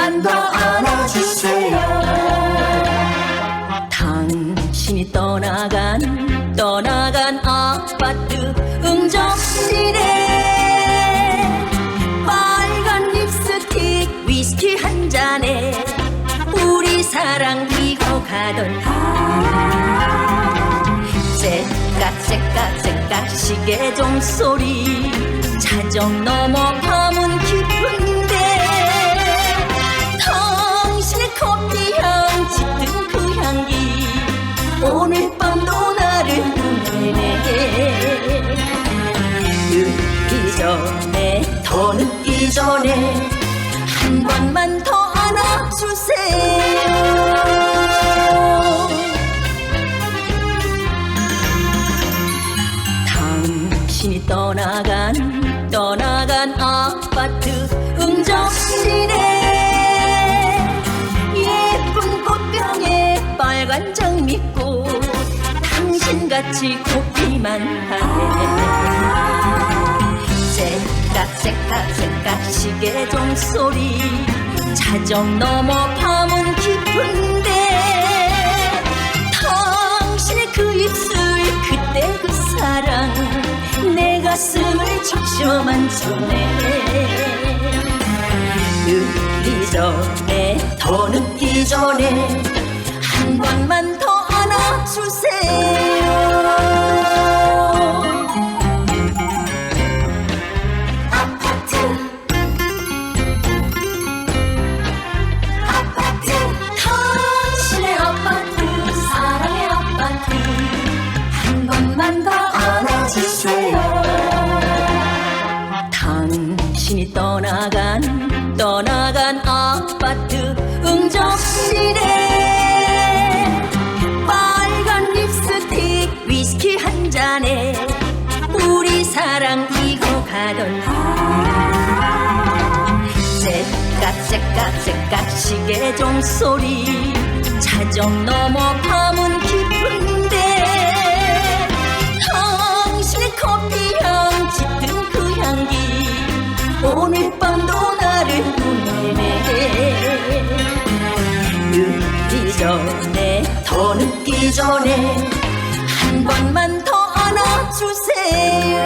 번만 더 안아주세요. 당신이 떠나간 떠나간 아파트 응접실에 빨간 립스틱 위스키 한 잔에 우리 사랑 익어가던 째깍째깍째깍 시계 종 소리. 자정 넘어 밤은 깊은 전에 한 번만 더 안아주세요. 당신이 떠나간 떠나간 아파트 응접실에 예쁜 꽃병에 빨간 장미꽃 당신같이 곱기만 하네. 째 깍째깍째깍 시계 종 소리. 자정 넘어 밤은 깊은데 당신의 그 입술 그때 그 사랑 내 가슴을 적셔만 주네 늦기 전에 더 늦기 전에 한 번만 더 안아주세요 떠나간 떠나간 아파트 응접실에 빨간 립스틱 위스키 한 잔에 우리 사랑 익어가던 째깍 째깍 째깍 시계 종 소리 자정 넘어 밤은 깊은데 당신의 커피 전에 한 번만 더 안아주세요